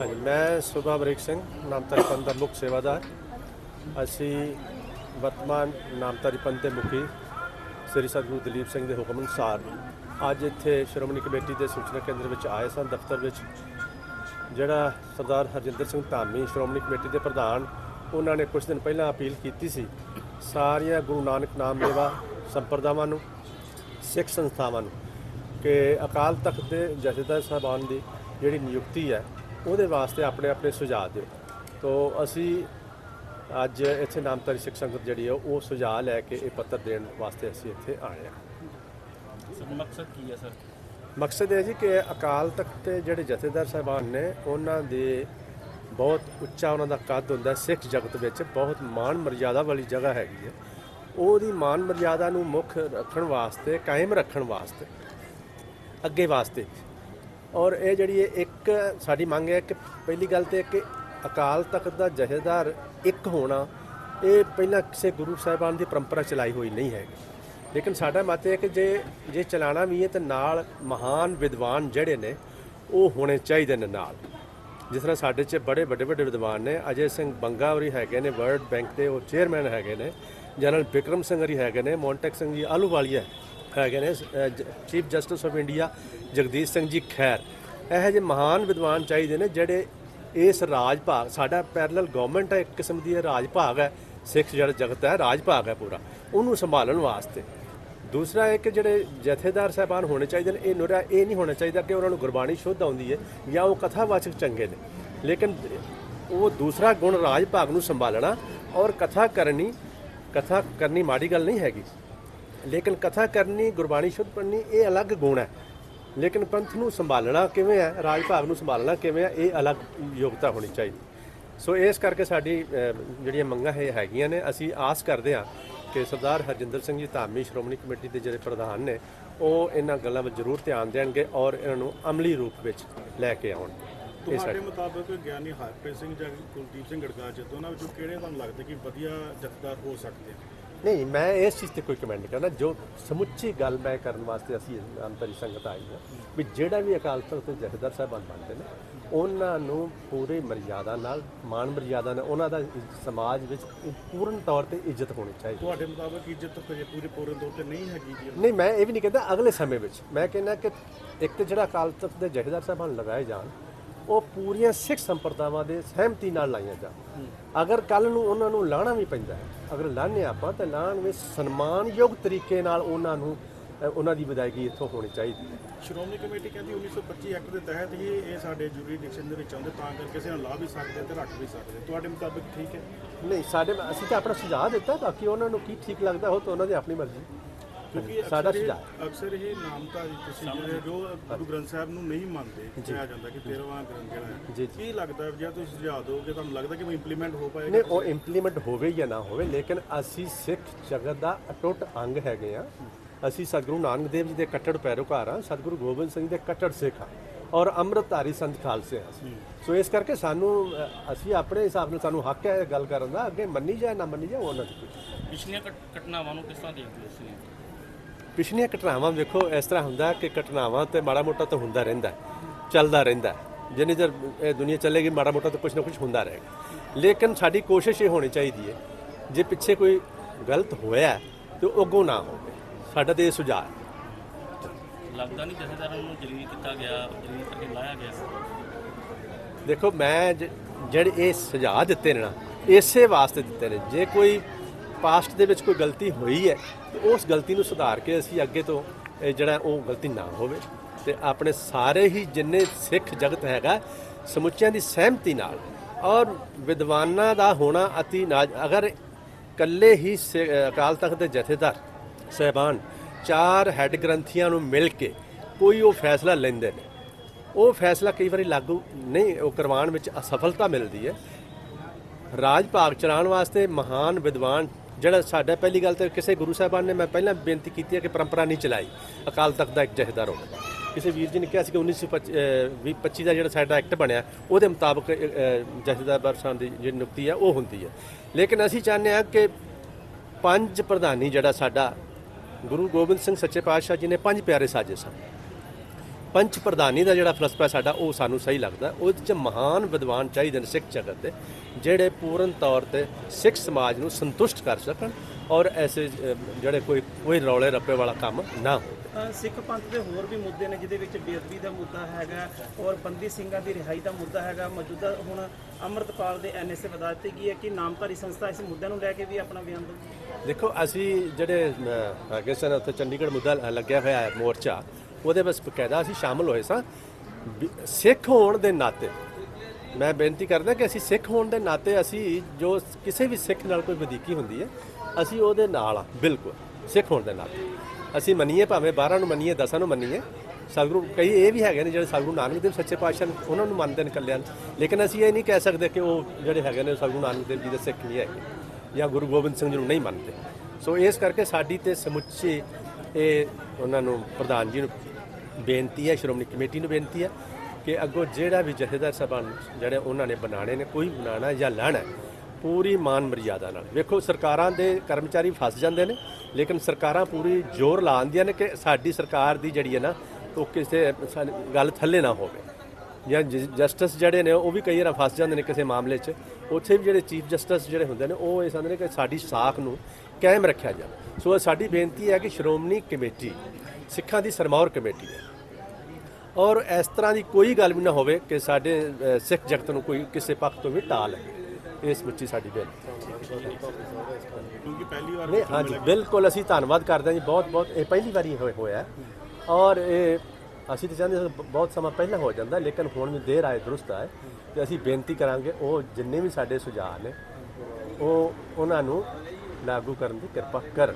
ਹਾਂਜੀ, ਮੈਂ ਸੁਭਾ ਬ੍ਰੇਕ ਸਿੰਘ ਨਾਮਤਾਰੀ ਪੰਥ ਦਾ ਮੁੱਖ ਸੇਵਾਦਾਰ। ਅਸੀਂ ਵਰਤਮਾਨ ਨਾਮਤਾਰੀ ਪੰਥ ਦੇ ਮੁਖੀ ਸ੍ਰੀ ਸਤਿਗੁਰੂ ਦਲੀਪ ਸਿੰਘ ਦੇ ਹੁਕਮ ਅਨੁਸਾਰ ਅੱਜ ਇੱਥੇ ਸ਼੍ਰੋਮਣੀ ਕਮੇਟੀ ਦੇ ਸੂਚਨਾ ਕੇਂਦਰ ਵਿੱਚ ਆਏ ਸਨ ਦਫ਼ਤਰ ਵਿੱਚ। ਜਿਹੜਾ ਸਰਦਾਰ ਹਰਜਿੰਦਰ ਸਿੰਘ ਧਾਮੀ ਸ਼੍ਰੋਮਣੀ ਕਮੇਟੀ ਦੇ ਪ੍ਰਧਾਨ, ਉਹਨਾਂ ਨੇ ਕੁਝ ਦਿਨ ਪਹਿਲਾਂ ਅਪੀਲ ਕੀਤੀ ਸੀ, ਸਾਰੀਆਂ ਗੁਰੂ ਨਾਨਕ ਨਾਮ ਲੇਵਾ ਸੰਪਰਦਾਵਾਂ ਨੂੰ, ਸਿੱਖ ਸੰਸਥਾਵਾਂ ਨੂੰ, ਕਿ ਅਕਾਲ ਤਖਤ ਦੇ ਜਥੇਦਾਰ ਸਾਹਿਬਾਨ ਦੀ ਜਿਹੜੀ ਨਿਯੁਕਤੀ ਹੈ ਉਹਦੇ ਵਾਸਤੇ ਆਪਣੇ ਆਪਣੇ ਸੁਝਾਅ ਦਿਓ। ਤੋਂ ਅਸੀਂ ਅੱਜ ਇੱਥੇ ਨਾਮਧਾਰੀ ਸਿੱਖ ਸੰਗਤ ਜਿਹੜੀ ਹੈ ਉਹ ਸੁਝਾਅ ਲੈ ਕੇ ਇਹ ਪੱਤਰ ਦੇਣ ਵਾਸਤੇ ਅਸੀਂ ਇੱਥੇ ਆਏ ਹਾਂ। ਸਰ ਮਕਸਦ ਕੀ ਹੈ ਸਰ? ਮਕਸਦ ਇਹ ਜੀ ਕਿ ਅਕਾਲ ਤਖਤ ਦੇ ਜਿਹੜੇ ਜਥੇਦਾਰ ਸਾਹਿਬਾਨ ਨੇ ਉਹਨਾਂ ਦੇ ਬਹੁਤ ਉੱਚਾ ਉਹਨਾਂ ਦਾ ਕੱਦ ਹੁੰਦਾ। ਸਿੱਖ ਜਗਤ ਵਿੱਚ ਬਹੁਤ ਮਾਣ ਮਰਜ਼ਾਦਾ ਵਾਲੀ ਜਗ੍ਹਾ ਹੈਗੀ ਹੈ। ਉਹਦੀ ਮਾਣ ਮਰਜ਼ਾਦਾ ਨੂੰ ਮੁੱਖ ਰੱਖਣ ਵਾਸਤੇ ਕਾਇਮ ਰੱਖਣ ਵਾਸਤੇ ਅੱਗੇ ਵਾਸਤੇ ਔਰ ਇਹ ਜਿਹੜੀ ਇਹ ਇੱਕ ਸਾਡੀ ਮੰਗ ਹੈ ਕਿ ਪਹਿਲੀ ਗੱਲ ਤੇ ਕਿ ਅਕਾਲ ਤਖਤ ਦਾ ਜਥੇਦਾਰ ਇੱਕ ਹੋਣਾ, ਇਹ ਪਹਿਲਾਂ ਕਿਸੇ ਗੁਰੂ ਸਾਹਿਬਾਨ ਦੀ ਪਰੰਪਰਾ ਚਲਾਈ ਹੋਈ ਨਹੀਂ ਹੈਗੀ ਲੇਕਿਨ ਸਾਡਾ ਮਤ ਹੈ ਕਿ ਜੇ ਜੇ ਚਲਾਣਾ ਵੀ ਹੈ ਤਾਂ ਨਾਲ ਮਹਾਨ ਵਿਦਵਾਨ ਜਿਹੜੇ ਨੇ, ਉਹ ਹੋਣੇ ਚਾਹੀਦੇ ਨੇ ਨਾਲ। ਜਿਸ ਤਰ੍ਹਾਂ ਸਾਡੇ 'ਚ ਬੜੇ ਵੱਡੇ ਵੱਡੇ ਵਿਦਵਾਨ ਨੇ, ਅਜੇ ਸਿੰਘ ਬੰਗਾ ਹੋਰੀ ਹੈਗੇ ਨੇ, ਵਰਲਡ ਬੈਂਕ ਦੇ ਉਹ ਚੇਅਰਮੈਨ ਹੈਗੇ ਨੇ, ਜਨਰਲ ਬਿਕਰਮ ਸਿੰਘ ਹੋਰੀ ਹੈਗੇ ਨੇ, ਮੌਂਟੈਕ ਸਿੰਘ ਜੀ ਆਲੂਵਾਲੀਆ ਹੈਗੇ ਨੇ chief justice of India Jagdish Singh ji, ਖੈਰ। ਇਹੋ ਜਿਹੇ ਮਹਾਨ ਵਿਦਵਾਨ ਚਾਹੀਦੇ ਨੇ ਜਿਹੜੇ ਇਸ ਰਾਜ ਭਾਗ ਸਾਡਾ ਪੈਰਲਲ ਗਵਰਨਮੈਂਟ ਹੈ, ਇੱਕ ਕਿਸਮ ਦੀ ਇਹ ਰਾਜ ਭਾਗ ਹੈ, ਸਿੱਖ ਜਿਹੜਾ ਜਗਤ ਹੈ ਰਾਜ ਭਾਗ ਹੈ ਪੂਰਾ। ਉਹਨੂੰ ਸੰਭਾਲਣ ਵਾਸਤੇ। ਦੂਸਰਾ ਇੱਕ ਜਿਹੜੇ ਜਥੇਦਾਰ ਸਾਹਿਬਾਨ ਹੋਣੇ ਚਾਹੀਦੇ ਨੇ, ਇਹ ਨੁਰਾ, ਇਹ ਨਹੀਂ ਹੋਣਾ ਚਾਹੀਦਾ ਕਿ ਉਹਨਾਂ ਨੂੰ ਗੁਰਬਾਣੀ ਸ਼ੁੱਧ ਆਉਂਦੀ ਹੈ ਜਾਂ ਉਹ ਕਥਾਵਾਚਕ ਚੰਗੇ ਨੇ। ਲੇਕਿਨ ਉਹ ਦੂਸਰਾ ਗੁਣ ਰਾਜ ਭਾਗ ਨੂੰ ਸੰਭਾਲਣਾ ਔਰ ਕਥਾ ਕਰਨੀ ਕਥਾ ਕਰਨੀ ਮਾੜੀ ਗੱਲ ਨਹੀਂ ਹੈਗੀ। ਲੇਕਿਨ ਕਥਾ ਕਰਨੀ ਗੁਰਬਾਣੀ ਸ਼ੁੱਧ ਪੜ੍ਹਨੀ ਇਹ ਅਲੱਗ ਗੁਣ ਹੈ। ਲੇਕਿਨ ਪੰਥ ਨੂੰ ਸੰਭਾਲਣਾ ਕਿਵੇਂ ਹੈ ਰਾਜ ਭਾਗ ਨੂੰ ਸੰਭਾਲਣਾ ਕਿਵੇਂ ਹੈ ਇਹ ਅਲੱਗ ਯੋਗਤਾ ਹੋਣੀ ਚਾਹੀਦੀ। ਸੋ ਇਸ ਕਰਕੇ ਸਾਡੀ ਜਿਹੜੀਆਂ ਮੰਗਾਂ ਹੈ ਹੈਗੀਆਂ ਨੇ ਅਸੀਂ ਆਸ ਕਰਦੇ ਹਾਂ ਕਿ ਸਰਦਾਰ ਹਰਜਿੰਦਰ ਸਿੰਘ ਜੀ ਧਾਮੀ ਸ਼੍ਰੋਮਣੀ ਕਮੇਟੀ ਦੇ ਜਿਹੜੇ ਪ੍ਰਧਾਨ ਨੇ ਉਹ ਇਹਨਾਂ ਗੱਲਾਂ ਵੱਲ ਜ਼ਰੂਰ ਧਿਆਨ ਦੇਣਗੇ ਔਰ ਇਹਨਾਂ ਨੂੰ ਅਮਲੀ ਰੂਪ ਵਿੱਚ ਲੈ ਕੇ ਆਉਣ। ਤੁਹਾਡੇ ਮੁਤਾਬਕ ਗਿਆਨੀ ਹਰਪ੍ਰੀਤ ਸਿੰਘ ਜਾਂ ਕੁਲਦੀਪ ਸਿੰਘ ਗੜਗਾ ਦੋਨਾਂ ਵਿੱਚੋਂ ਕਿਹੜੇ ਤੁਹਾਨੂੰ ਲੱਗਦਾ ਕਿ ਵਧੀਆ ਜਥੇਦਾਰ ਹੋ ਸਕਦੇ ਆ? ਨਹੀਂ ਮੈਂ ਇਸ ਚੀਜ਼ ਤੇ ਕੋਈ ਕਮੈਂਟ ਨਹੀਂ ਕਰਨਾ। ਜੋ ਸਮੁੱਚੀ ਗੱਲ ਮੈਂ ਕਰਨ ਵਾਸਤੇ ਅਸੀਂ ਅੰਤਰੀ ਸੰਗਤ ਆਈ ਹਾਂ ਵੀ ਜਿਹੜਾ ਵੀ ਅਕਾਲ ਤਖਤ ਦੇ ਜਥੇਦਾਰ ਸਾਹਿਬਾਨ ਬਣਦੇ ਨੇ ਉਹਨਾਂ ਨੂੰ ਪੂਰੇ ਮਰਜ਼ਾਦਾ ਨਾਲ ਮਾਣ ਮਰਜ਼ਾਦਾ ਨਾਲ ਉਹਨਾਂ ਦਾ ਸਮਾਜ ਵਿੱਚ ਪੂਰਨ ਤੌਰ ਤੇ ਇੱਜ਼ਤ ਹੋਣੀ ਚਾਹੀਦੀ। ਤੁਹਾਡੇ ਮੁਤਾਬਕ ਇੱਜ਼ਤ ਹਜੇ ਪੂਰੇ ਪੂਰਨ ਤੌਰ ਤੇ ਨਹੀਂ ਹੈਗੀ ਜੀ? ਨਹੀਂ ਮੈਂ ਇਹ ਵੀ ਨਹੀਂ ਕਹਿੰਦਾ ਅਗਲੇ ਸਮੇਂ ਵਿੱਚ। ਮੈਂ ਕਹਿੰਦਾ ਕਿ ਇੱਕ ਤੇ ਜਿਹੜਾ ਅਕਾਲ ਤਖਤ ਦੇ ਜਥੇਦਾਰ ਸਾਹਿਬਾਨ ਲਗਾਏ ਜਾਣ ਉਹ ਪੂਰੀਆਂ ਸਿੱਖ ਸੰਪਰਦਾਵਾਂ ਦੇ ਸਹਿਮਤੀ ਨਾਲ ਲਾਈਆਂ ਜਾਣ। ਅਗਰ ਕੱਲ ਨੂੰ ਉਹਨਾਂ ਨੂੰ ਲਾਣਾ ਵੀ ਪੈਂਦਾ ਹੈ ਅਗਰ ਲਾਣੇ ਆਪਾਂ ਤਾਂ ਲਾਣ ਵਿੱਚ ਸਨਮਾਨਯੋਗ ਤਰੀਕੇ ਨਾਲ ਉਹਨਾਂ ਨੂੰ ਉਹਨਾਂ ਦੀ ਵਿਦਾਇਗੀ ਇੱਥੋਂ ਹੋਣੀ ਚਾਹੀਦੀ ਹੈ। ਸ਼੍ਰੋਮਣੀ ਕਮੇਟੀ ਕਹਿੰਦੀ 1925 ਐਕਟ ਦੇ ਤਹਿਤ ਹੀ ਇਹ ਸਾਡੇ ਜੁਰੀਡਿਕਸ਼ਨ ਦੇ ਵਿੱਚ ਆਉਂਦੇ ਤਾਂ ਕਰਕੇ ਕਿਸੇ ਨੂੰ ਲਾ ਵੀ ਸਕਦੇ ਤੇ ਰੱਖ ਵੀ ਸਕਦੇ। ਤੁਹਾਡੇ ਮੁਤਾਬਕ ਠੀਕ ਹੈ? ਨਹੀਂ ਸਾਡੇ ਅਸੀਂ ਤਾਂ ਆਪਣਾ ਸੁਝਾਅ ਦਿੱਤਾ ਬਾਕੀ ਉਹਨਾਂ ਨੂੰ ਕੀ ਠੀਕ ਲੱਗਦਾ ਉਹ ਤਾਂ ਉਹਨਾਂ ਦੀ ਆਪਣੀ ਮਰਜ਼ੀ। ਕਿਉਂਕਿ ਸਾਡਾ ਸੁਝਾਅ ਅਕਸਰ ਇਹ ਨਾਮਤਾ ਤੁਸੀਂ ਜਿਹੜੇ ਜੋ ਗੁਰੂ ਗ੍ਰੰਥ ਸਾਹਿਬ ਨੂੰ ਨਹੀਂ ਮੰਨਦੇ ਕਿਹਾ ਜਾਂਦਾ ਕਿ 13ਵਾਂ ਗ੍ਰੰਥ ਜਿਹੜਾ ਹੈ। ਕੀ ਲੱਗਦਾ ਜੇ ਤੁਸੀਂ ਸੁਝਾਅ ਦਿਓਗੇ ਤੁਹਾਨੂੰ ਲੱਗਦਾ ਕਿ ਉਹ ਇੰਪਲੀਮੈਂਟ ਹੋ ਪਾਏਗਾ ਨਹੀਂ ਉਹ ਇੰਪਲੀਮੈਂਟ ਹੋਵੇ ਜਾਂ ਨਾ ਹੋਵੇ ਲੇਕਿਨ ਅਸੀਂ ਸਿੱਖ ਜਗਤ ਦਾ ਅਟੁੱਟ ਅੰਗ ਹੈਗੇ ਆ ਅਸੀਂ ਸਤਿਗੁਰੂ ਨਾਨਕ ਦੇਵ ਜੀ ਦੇ ਕੱਟੜ ਪੈਰੋਕਾਰ ਆ ਸਤਿਗੁਰੂ ਗੋਬਿੰਦ ਸਿੰਘ ਦੇ ਕੱਟੜ ਸਿੱਖ ਆ ਔਰ ਅੰਮ੍ਰਿਤਧਾਰੀ ਸੰਤ ਖਾਲਸੇ ਆ। ਸੋ ਇਸ ਕਰਕੇ ਸਾਨੂੰ ਅਸੀਂ ਆਪਣੇ ਹਿਸਾਬ ਨਾਲ ਸਾਨੂੰ ਹੱਕ ਹੈ ਇਹ ਗੱਲ ਕਰਨ ਦਾ ਅੱਗੇ ਮੰਨੀ ਜਾਏ ਨਾ ਮੰਨੀ ਜਾਏ ਉਹ ਉਹਨਾਂ ਦੀ ਪਿਛਲੀਆਂ ਘਟ- ਘਟਨਾਵਾਂ ਨੂੰ ਕਿਸ ਤਰ੍ਹਾਂ ਦੇਖਦੇ ਹੋ ਤੁਸੀਂ? ਪਿਛਲੀਆਂ ਘਟਨਾਵਾਂ ਵੇਖੋ ਇਸ ਤਰ੍ਹਾਂ ਹੁੰਦਾ ਕਿ ਘਟਨਾਵਾਂ ਤੇ ਮਾੜਾ ਮੋਟਾ ਤਾਂ ਹੁੰਦਾ ਰਹਿੰਦਾ ਚੱਲਦਾ ਰਹਿੰਦਾ। ਜਿੰਨੀ ਚਿਰ ਇਹ ਦੁਨੀਆ ਚੱਲੇਗੀ ਮਾੜਾ ਮੋਟਾ ਤਾਂ ਕੁਝ ਨਾ ਕੁਝ ਹੁੰਦਾ ਰਹੇਗਾ। ਲੇਕਿਨ ਸਾਡੀ ਕੋਸ਼ਿਸ਼ ਇਹ ਹੋਣੀ ਚਾਹੀਦੀ ਹੈ ਜੇ ਪਿੱਛੇ ਕੋਈ ਗਲਤ ਹੋਇਆ ਤੇ ਉਹ ਅੱਗੋਂ ਨਾ ਹੋਵੇ। ਸਾਡਾ ਤੇ ਇਹ ਸੁਝਾਅ ਹੈ। ਲੱਗਦਾ ਨਹੀਂ ਜਥੇਦਾਰਾਂ ਨੂੰ ਜਲੀਲ ਕੀਤਾ ਗਿਆ ਜਲੀਲ ਕਰਕੇ ਲਾਇਆ ਗਿਆ। ਦੇਖੋ ਮੈਂ ਜਿਹੜੇ ਇਹ ਸੁਝਾਅ ਦਿੱਤੇ ਨੇ ਨਾ ਇਸੇ ਵਾਸਤੇ ਦਿੱਤੇ ਨੇ। ਜੇ ਕੋਈ ਪਾਸਟ ਦੇ ਵਿੱਚ ਕੋਈ ਗਲਤੀ ਹੋਈ ਹੈ, ਤੇ ਉਸ ਗਲਤੀ ਨੂੰ ਸੁਧਾਰ ਕੇ ਅਸੀਂ ਅੱਗੇ ਤੋਂ, ਇਹ ਜਿਹੜਾ ਉਹ ਗਲਤੀ ਨਾ ਹੋਵੇ। ਤੇ ਆਪਣੇ ਸਾਰੇ ਹੀ ਜਿੰਨੇ ਸਿੱਖ ਜਗਤ ਹੈਗਾ, ਸਮੁੱਚਿਆਂ ਦੀ ਸਹਿਮਤੀ ਨਾਲ ਔਰ ਵਿਦਵਾਨਾਂ ਦਾ ਹੋਣਾ ਅਤੀ ਨਾਜ, ਅਗਰ ਕੱਲੇ ਹੀ ਸਿ- ਅਕਾਲ ਤਖਤ ਦੇ ਜਥੇਦਾਰ, ਸਹਿਬਾਨ, ਚਾਰ ਹੈੱਡ ਗ੍ਰੰਥੀਆਂ ਨੂੰ ਮਿਲ ਕੇ ਕੋਈ ਉਹ ਫੈਸਲਾ ਲੈਂਦੇ ਨੇ। ਉਹ ਫੈਸਲਾ ਕਈ ਵਾਰੀ ਲਾਗੂ ਨਹੀਂ, ਉਹ ਕਰਵਾਉਣ ਵਿੱਚ ਅਸਫਲਤਾ ਮਿਲਦੀ ਹੈ। ਰਾਜ ਭਾਗ ਚਲਾਉਣ ਵਾਸਤੇ ਮਹਾਨ ਵਿਦਵਾਨ ਜਿਹੜਾ ਸਾਡਾ ਪਹਿਲੀ ਗੱਲ ਤੇ ਕਿਸੇ ਗੁਰੂ ਸਾਹਿਬਾਨ ਨੇ ਮੈਂ ਪਹਿਲਾਂ ਬੇਨਤੀ ਕੀਤੀ ਹੈ ਕਿ ਪਰੰਪਰਾ ਨਹੀਂ ਚਲਾਈ। ਅਕਾਲ ਤਖਤ ਦਾ ਇੱਕ ਜਥੇਦਾਰ ਹੋਵੇ ਕਿਸੇ ਵੀਰ ਜੀ ਨੇ ਕਿਹਾ ਸੀ ਕਿ 1925 ਦਾ ਜਿਹੜਾ ਸਾਡਾ ਐਕਟ ਬਣਿਆ, ਉਹਦੇ ਮੁਤਾਬਕ ਜਥੇਦਾਰ ਬਰਸਾਂ ਦੀ ਜਿਹੜੀ ਨਿਯੁਕਤੀ ਹੈ, ਉਹ ਹੁੰਦੀ ਹੈ। ਲੇਕਿਨ ਅਸੀਂ ਚਾਹੁੰਦੇ ਹਾਂ ਕਿ ਪੰਜ ਪ੍ਰਧਾਨੀ ਜਿਹੜਾ ਸਾਡਾ ਗੁਰੂ ਗੋਬਿੰਦ ਸਿੰਘ ਸੱਚੇ ਪਾਤਸ਼ਾਹ ਜੀ ਨੇ ਪੰਜ ਪਿਆਰੇ ਸਾਜੇ ਸਨ। ਪੰਚ ਪ੍ਰਧਾਨੀ ਦਾ ਜਿਹੜਾ ਫਲਸਫਾ ਸਾਡਾ ਉਹ ਸਾਨੂੰ ਸਹੀ ਲੱਗਦਾ। ਉਹਦੇ ਚ ਮਹਾਨ ਵਿਦਵਾਨ ਚਾਹੀਦੇ ਨੇ ਸਿੱਖ ਜਗਤ ਦੇ ਜਿਹੜੇ ਪੂਰਨ ਤੌਰ ਤੇ ਸਿੱਖ ਸਮਾਜ ਨੂੰ ਸੰਤੁਸ਼ਟ ਕਰ ਸਕਣ ਔਰ ਐਸੇ ਜਿਹੜੇ ਕੋਈ ਕੋਈ ਰੌਲੇ ਰੱਪੇ ਵਾਲਾ ਕੰਮ ਨਾ ਹੋਵੇ। ਸਿੱਖ ਪੰਥ ਦੇ ਹੋਰ ਵੀ ਮੁੱਦੇ ਨੇ ਜਿਹਦੇ ਵਿੱਚ ਬੇਅਦਬੀ ਦਾ ਮੁੱਦਾ ਹੈਗਾ ਔਰ ਬੰਦੀ ਸਿੰਘਾਂ ਦੀ ਰਿਹਾਈ ਦਾ ਮੁੱਦਾ ਹੈਗਾ। ਮੌਜੂਦਾ ਹੁਣ ਅੰਮ੍ਰਿਤਪਾਲ ਦੇ ਐਨਐਸਏ ਵਧਾ ਦਿੱਤੀ ਗਈ ਹੈ ਕਿ ਨਾਮਧਾਰੀ ਸੰਸਥਾ ਇਸ ਮੁੱਦਿਆਂ ਨੂੰ ਲੈ ਕੇ ਵੀ ਆਪਣਾ ਬਿਆਨ ਦੇਖੋ ਅਸੀਂ ਜਿਹੜੇ ਹੈਗੇ ਸਨ ਉੱਥੇ ਚੰਡੀਗੜ੍ਹ ਮੁੱਦਾ ਲੱਗਿਆ ਹੋਇਆ ਹੈ ਮੋਰਚਾ ਉਹਦੇ ਵਿੱਚ ਬਕਾਇਦਾ ਅਸੀਂ ਸ਼ਾਮਲ ਹੋਏ ਸਾਂ। ਵੀ ਸਿੱਖ ਹੋਣ ਦੇ ਨਾਤੇ ਮੈਂ ਬੇਨਤੀ ਕਰਦਾ ਕਿ ਅਸੀਂ ਸਿੱਖ ਹੋਣ ਦੇ ਨਾਤੇ ਅਸੀਂ ਜੋ ਕਿਸੇ ਵੀ ਸਿੱਖ ਨਾਲ ਕੋਈ ਵਧੀਕੀ ਹੁੰਦੀ ਹੈ ਅਸੀਂ ਉਹਦੇ ਨਾਲ ਆ ਬਿਲਕੁਲ ਸਿੱਖ ਹੋਣ ਦੇ ਨਾਤੇ। ਅਸੀਂ ਮੰਨੀਏ ਭਾਵੇਂ 12 ਨੂੰ ਮੰਨੀਏ 10 ਨੂੰ ਮੰਨੀਏ। ਸਤਿਗੁਰੂ ਕਈ ਇਹ ਵੀ ਹੈਗੇ ਨੇ ਜਿਹੜੇ ਸਤਿਗੁਰੂ ਨਾਨਕ ਦੇਵ ਸੱਚੇ ਪਾਤਸ਼ਾਹ ਨੇ, ਉਹਨਾਂ ਨੂੰ ਮੰਨਦੇ ਨੇ ਕੱਲਿਆਂ ਲੇਕਿਨ ਅਸੀਂ ਇਹ ਨਹੀਂ ਕਹਿ ਸਕਦੇ ਕਿ ਉਹ ਜਿਹੜੇ ਹੈਗੇ ਨੇ ਸਤਿਗੁਰੂ ਨਾਨਕ ਦੇਵ ਜੀ ਦੇ ਸਿੱਖ ਨਹੀਂ ਹੈਗੇ ਜਾਂ ਗੁਰੂ ਗੋਬਿੰਦ ਸਿੰਘ ਜੀ ਨੂੰ ਨਹੀਂ ਮੰਨਦੇ। ਸੋ ਇਸ ਕਰਕੇ ਸਾਡੀ ਤੇ ਸਮੁੱਚੇ ਇਹ ਉਹਨਾਂ ਨੂੰ ਪ੍ਰਧਾਨ ਜੀ ਨੂੰ ਬੇਨਤੀ ਹੈ, ਸ਼੍ਰੋਮਣੀ ਕਮੇਟੀ ਨੂੰ ਬੇਨਤੀ ਹੈ ਕਿ ਅੱਗੋਂ ਜਿਹੜਾ ਵੀ ਜਥੇਦਾਰ ਸਭਾ ਜਿਹੜੇ ਉਹਨਾਂ ਨੇ ਬਣਾਣੇ ਨੇ, ਕੋਈ ਬਣਾਣਾ ਜਾਂ ਲਾਣਾ, ਪੂਰੀ ਮਾਨ ਮਰਿਆਦਾ ਨਾਲ। ਵੇਖੋ, ਸਰਕਾਰਾਂ ਦੇ ਕਰਮਚਾਰੀ ਫਸ ਜਾਂਦੇ ਨੇ, ਲੇਕਿਨ ਸਰਕਾਰਾਂ ਪੂਰੀ ਜ਼ੋਰ ਲਾਉਂਦੀਆਂ ਨੇ ਕਿ ਸਾਡੀ ਸਰਕਾਰ ਦੀ ਜਿਹੜੀ ਹੈ ਨਾ, ਉਹ ਕਿਸੇ ਗੱਲ ਥੱਲੇ ਨਾ ਹੋਵੇ। ਜਾਂ, ਜਸਟਿਸ ਜਿਹੜੇ ਨੇ, ਉਹ ਵੀ ਕਈ ਵਾਰ ਫਸ ਜਾਂਦੇ ਨੇ ਕਿਸੇ ਮਾਮਲੇ 'ਚ। ਉੱਥੇ ਵੀ ਜਿਹੜੇ ਚੀਫ ਜਸਟਿਸ ਜਿਹੜੇ ਹੁੰਦੇ ਨੇ, ਉਹ ਇਹ ਸਮਝਦੇ ਨੇ ਕਿ ਸਾਡੀ ਸਾਖ ਨੂੰ ਕਾਇਮ ਰੱਖਿਆ ਜਾਵੇ। ਸੋ ਸਾਡੀ ਬੇਨਤੀ ਹੈ ਕਿ ਸ਼੍ਰੋਮਣੀ ਕਮੇਟੀ, ਸਿੱਖਾਂ ਦੀ ਸਰਮੌਰ ਕਮੇਟੀ ਹੈ ਔਰ ਇਸ ਤਰ੍ਹਾਂ ਦੀ ਕੋਈ ਗੱਲ ਵੀ ਨਾ ਹੋਵੇ ਕਿ ਸਾਡੇ ਸਿੱਖ ਜਗਤ ਨੂੰ ਕੋਈ ਕਿਸੇ ਪੱਖ ਤੋਂ ਵੀ ਟਾਲ ਹੈ ਇਸ ਵਿੱਚ ਹੀ ਸਾਡੀ ਬੇਨਤੀ ਕਿਉਂਕਿ ਪਹਿਲੀ ਵਾਰ ਨਹੀਂ ਹਾਂਜੀ ਬਿਲਕੁਲ ਅਸੀਂ ਧੰਨਵਾਦ ਕਰਦੇ ਹਾਂ ਜੀ ਬਹੁਤ ਬਹੁਤ ਇਹ ਪਹਿਲੀ ਵਾਰੀ ਹੋਇਆ। ਔਰ ਇਹ ਅਸੀਂ ਤਾਂ ਚਾਹੁੰਦੇ ਸੀ ਬਹੁਤ ਸਮਾਂ ਪਹਿਲਾਂ ਹੋ ਜਾਂਦਾ ਲੇਕਿਨ ਹੁਣ ਵੀ ਦੇਰ ਆਏ ਦਰੁਸਤ ਆਏ ਤੇ ਅਸੀਂ ਬੇਨਤੀ ਕਰਾਂਗੇ ਉਹ ਜਿੰਨੇ ਵੀ ਸਾਡੇ ਸੁਝਾਅ ਨੇ ਉਹ ਉਹਨਾਂ ਨੂੰ ਲਾਗੂ ਕਰਨ ਦੀ ਕਿਰਪਾ ਕਰਨ।